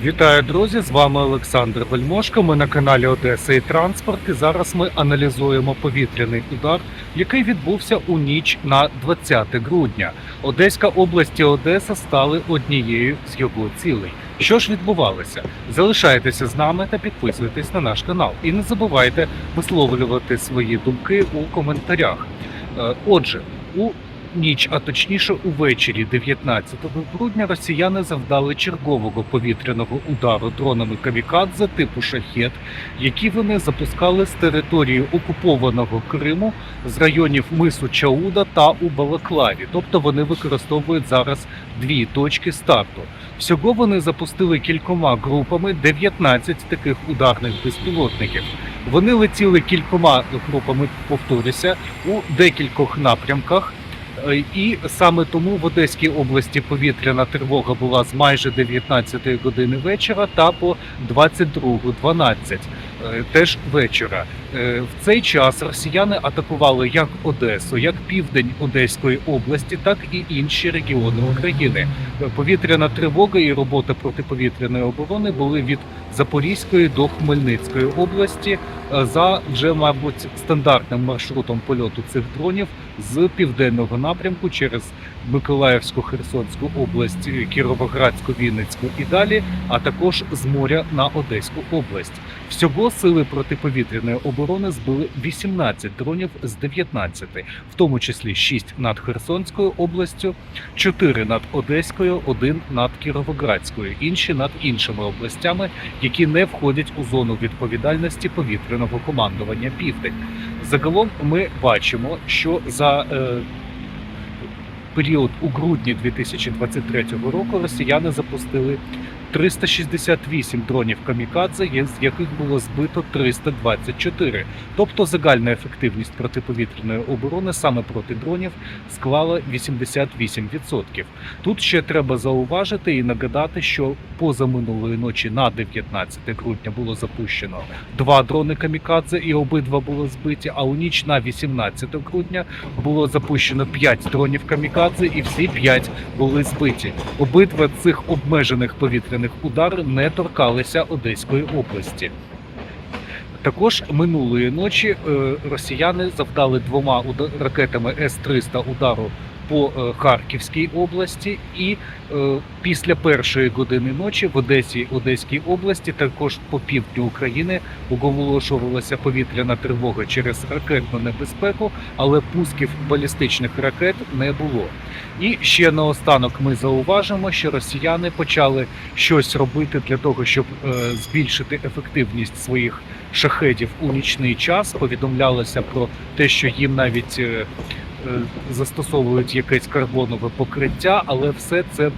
Вітаю, друзі! З вами Олександр Вельмошко. Ми на каналі Одеса і Транспорт. І зараз ми аналізуємо повітряний удар, який відбувся у ніч на 20 грудня. Одеська область і Одеса стали однією з його цілей. Що ж відбувалося? Залишайтеся з нами та підписуйтесь на наш канал. І не забувайте висловлювати свої думки у коментарях. Е, Отже, у ніч, а точніше увечері 19 грудня, росіяни завдали чергового повітряного удару дронами камікадзе типу шахет, які вони запускали з території окупованого Криму з районів мису Чауда та у Балаклаві. Тобто вони використовують зараз дві точки старту. Всього вони запустили кількома групами 19 таких ударних безпілотників. Вони летіли кількома групами, повторюся, у декількох напрямках. Е, І саме тому в Одеській області повітряна тривога була з майже 19 години вечора та по 22.12 е, теж вечора. Е, В цей час росіяни атакували як Одесу, як південь Одеської області, так і інші регіони України. Е, Повітряна тривога і робота протиповітряної оборони були від Запорізької до Хмельницької області е, за вже, мабуть, стандартним маршрутом польоту цих дронів з південного напрямку через Миколаївську, Херсонську область, е, Кіровоградську, Вінницьку і далі, а також з моря на Одеську область. Всього сили протиповітряної оборони збили 18 дронів з 19, в тому числі 6 над Херсонською областю, 4 над Одеською, 1 над Кіровоградською, інші над іншими областями, які не входять у зону відповідальності повітряного командування Південь. Загалом ми бачимо, що за е, період у грудні 2023 року росіяни запустили 368 дронів камікадзе, з яких було збито 324. Тобто загальна ефективність протиповітряної оборони саме проти дронів склала 88%. Тут ще треба зауважити і нагадати, що позаминулої ночі на 19 грудня було запущено два дрони камікадзе, і обидва були збиті. А у ніч на 18 грудня було запущено 5 дронів камікадзе, і всі 5 були збиті. Обидва цих обмежених повітряних удари не торкалися Одеської області. Також минулої ночі е, росіяни завдали двома ракетами С-300 удару по е, Харківській області, і е, після першої години ночі в Одесі Одеській області, також по півдню України, оголошувалася повітряна тривога через ракетну небезпеку, але пусків балістичних ракет не було. І ще наостанок ми зауважимо, що росіяни почали щось робити для того, щоб е, збільшити ефективність своїх шахедів у нічний час. Повідомлялося про те, що їм навіть застосовують якесь карбонове покриття, але все це. е,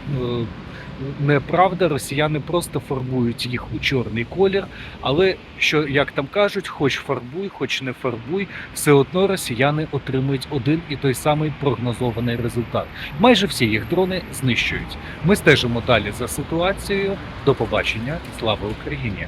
Неправда, росіяни просто фарбують їх у чорний колір. Але що як там кажуть, хоч фарбуй, хоч не фарбуй, все одно росіяни отримують один і той самий прогнозований результат. Майже всі їх дрони знищують. Ми стежимо далі за ситуацією. До побачення. Слава Україні!